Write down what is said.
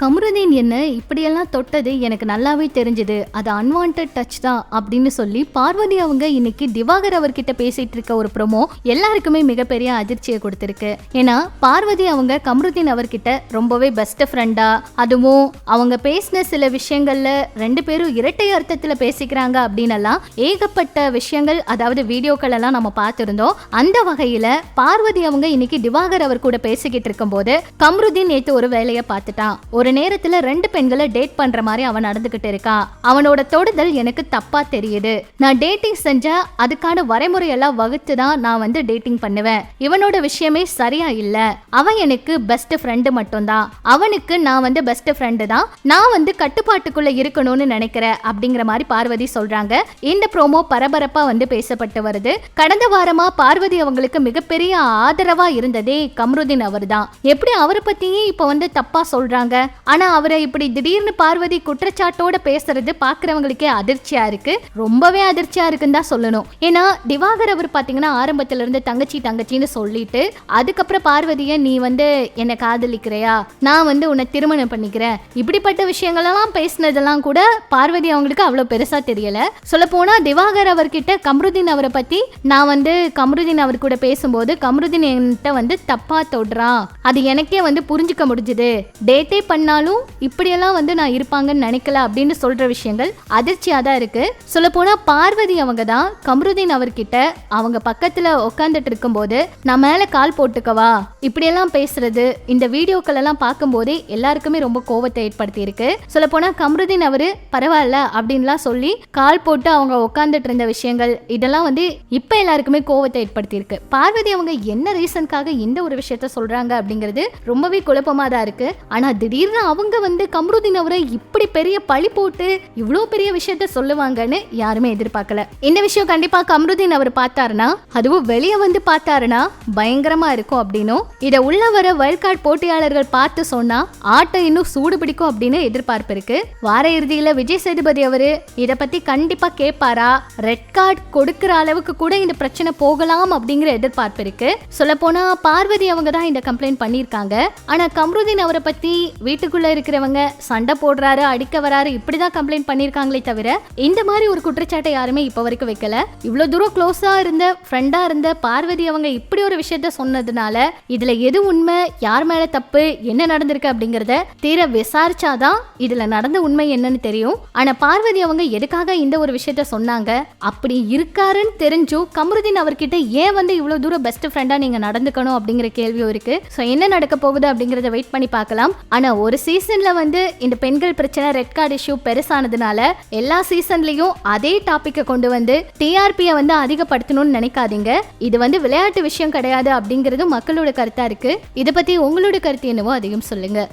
கமருதீன் என்ன இப்படியெல்லாம் தொட்டது எனக்கு நல்லாவே தெரிஞ்சது. அது அன்வான்ட் டச் தான் அப்படின்னு சொல்லி பார்வதி அவங்க இன்னைக்கு திவாகர் அவர்கிட்ட பேசிட்டு இருக்க ஒரு ப்ரோமோ எல்லாருக்குமே மிகப்பெரிய அதிர்ச்சியை கொடுத்துருக்கு. ஏன்னா பார்வதி அவங்க கமருதீன் அவர்கிட்ட ரொம்பவே பெஸ்ட் ஃப்ரெண்டா அதுவும் அவங்க பேசின சில விஷயங்கள்ல ரெண்டு பேரும் இரட்டை அர்த்தத்துல பேசிக்கிறாங்க அப்படின்னலாம் ஏகப்பட்ட விஷயங்கள் அதாவது வீடியோக்கள் எல்லாம் நம்ம பார்த்திருந்தோம். அந்த வகையில பார்வதி அவங்க இன்னைக்கு திவாகர் அவர் கூட பேசிக்கிட்டு இருக்கும்போது கம்ருதீன் நேற்று ஒரு வேலையை பார்த்துட்டான். ஒரு ஒரு நேரத்துல ரெண்டு பெண்களை டேட் பண்ற மாதிரி அவன் நடந்துகிட்டு இருக்கான் அவனோட தொடுதல் எனக்கு தப்பா தெரியுது. நான் டேட்டிங் செஞ்சா அதுக்கான வரைமுறையெல்லாம் வகுத்து தான் நான் வந்து டேட்டிங் பண்ணுவேன். இவனோட விஷயமே சரியா இல்ல. அவன் எனக்கு பெஸ்ட் ஃப்ரெண்டு மட்டும்தான். அவனுக்கு நான் வந்து பெஸ்ட் ஃப்ரெண்டு தான். நான் வந்து கட்டுப்பாட்டுக்குள்ள இருக்கணும்னு நினைக்கிறேன் அப்படிங்கிற மாதிரி பார்வதி சொல்றாங்க. இந்த ப்ரோமோ பரபரப்பா வந்து பேசப்பட்டு வருது. கடந்த வாரமா பார்வதி அவங்களுக்கு மிகப்பெரிய ஆதரவா இருந்ததே கம்ருதீன் அவர் தான் எப்படி அவரை பத்தியே இப்ப வந்து தப்பா சொல்றாங்க? ஆனா அவரை இப்படி திடீர்னு பார்வதி குற்றச்சாட்டோட பேசுறது பாக்குறவங்களுக்கே அதிர்ச்சியா இருக்கு. ரொம்பவே அதிர்ச்சியா இருக்குன்னு தான் சொல்லணும். ஏன்னா திவாகர் அவர் பாத்தீங்கன்னா ஆரம்பத்துல இருந்து தங்கச்சி தங்கச்சின்னு சொல்லிட்டு அதுக்கப்புறம் பார்வதிய நீ வந்து என்னை காதலிக்கிறையா? நான் வந்து உன்னை திருமணம் பண்ணிக்கிறேன். இப்படிப்பட்ட விஷயங்களெல்லாம் பேசினதெல்லாம் கூட பார்வதி அவங்களுக்கு அவ்வளோ பெருசா தெரியல. சொல்ல போனா திவாகர் அவர்கிட்ட கம்ருதீன் அவரை பத்தி நான் வந்து கம்ருதீன் அவர் கூட பேசும்போது கம்ருதீன் என்கிட்ட வந்து தப்பா தொடுறான். அது எனக்கே வந்து புரிஞ்சுக்க முடிஞ்சுது. டேட்டே பண்ண பண்ணாலும் இப்படியெல்லாம் வந்து நான் இருப்பாங்கன்னு நினைக்கல அப்படின்னு சொல்ற விஷயங்கள் அதிர்ச்சியாக தான் இருக்கு. சொல்ல பார்வதி அவங்க தான் கம்ருதீன் அவர்கிட்ட அவங்க பக்கத்துல உட்காந்துட்டு இருக்கும்போது நான் மேல கால் போட்டுக்கவா? இப்படியெல்லாம் பேசுறது இந்த வீடியோக்கள் எல்லாம் பார்க்கும்போதே எல்லாருக்குமே ரொம்ப கோவத்தை ஏற்படுத்தியிருக்கு. சொல்ல போனா கம்ருதீன் அவரு பரவாயில்ல அப்படின்லாம் சொல்லி கால் போட்டு அவங்க உட்காந்துட்டு இருந்த விஷயங்கள் இதெல்லாம் வந்து இப்போ எல்லாருக்குமே கோவத்தை ஏற்படுத்தியிருக்கு. பார்வதி அவங்க என்ன ரீசனுக்காக இந்த ஒரு விஷயத்த சொல்றாங்க அப்படிங்கிறது ரொம்பவே குழப்பமா தான் இருக்குது ஆனால் திடீர்னு அவங்க வந்து கம்ருதீன் அவரை இப்படி பெரிய பழி போட்டு இவ்வளோ பெரிய விஷயத்த சொல்லுவாங்கன்னு யாருமே எதிர்பார்க்கல. இந்த விஷயம் கண்டிப்பா கம்ருதீன் அவர் பார்த்தாருன்னா அதுவும் வெளியே வந்து பார்த்தாருன்னா பயங்கரமா இருக்கும் அப்படின்னும். இதை உள்ள வர வைல்ட் போட்டியாளர்கள் பார்த்து சொன்னா ஆட்டை இன்னும் சூடு பிடிக்கும் அப்படின்னு எதிர்பார்ப்பு இருக்கு. வார இறுதியில விஜய் சேதுபதி அவரு இதை பத்தி கண்டிப்பா கேட்பாரா? ரெட் கார்டு கொடுக்கிற அளவுக்கு கூட இந்த பிரச்சனை போகலாம் அப்படிங்கிற எதிர்பார்ப்பு இருக்கு. சொல்ல போனா பார்வதி அவங்க தான் இந்த கம்ப்ளைண்ட் பண்ணியிருக்காங்க. ஆனா கம்ருதீன் அவரை பத்தி வீட்டு வீட்டுக்குள்ளே இருக்கிறவங்க சண்டை போடுறாரு அடிக்க வராரு இப்படிதான் கம்ப்ளைண்ட் பண்ணியிருக்காங்களே தவிர இந்த மாதிரி ஒரு குற்றச்சாட்டை யாருமே இப்போ வரைக்கும் வைக்கல. இவ்வளவு தூரம் க்ளோஸாக இருந்த ஃப்ரெண்டாக இருந்த பார்வதி அவங்க இப்படி ஒரு விஷயத்த சொன்னதுனால இதுல எது உண்மை யார் மேல தப்பு என்ன நடந்திருக்கு அப்படிங்கறத தீர விசாரிச்சாதான் இதுல நடந்த உண்மை என்னன்னு தெரியும். ஆனா பார்வதி அவங்க எதுக்காக இந்த ஒரு விஷயத்த சொன்னாங்க? அப்படி இருக்காருன்னு தெரிஞ்சும் கமருதீன் அவர்கிட்ட ஏன் வந்து இவ்வளவு தூரம் பெஸ்ட் ஃப்ரெண்டாக நீங்க நடந்துக்கணும் அப்படிங்கிற கேள்வியும் இருக்கு. ஸோ என்ன நடக்க போகுது அப்படிங்கறத வெயிட் பண்ணி பார்க்கலாம். ஆனா ஒரு சீசன்ல வந்து இந்த பெண்கள் பிரச்சனை ரெட் கார்டு இஷ்யூ பெருசானதுனால எல்லா சீசன்லயும் அதே டாபிக்கை கொண்டு வந்து டிஆர்பியை வந்து அதிகப்படுத்தணும்னு நினைக்காதீங்க. இது வந்து விளையாட்டு விஷயம் கிடையாது அப்படிங்கிறது மக்களோட கருத்தா இருக்கு. இதை பத்தி உங்களோட கருத்து என்னவோ அதிகம் சொல்லுங்க.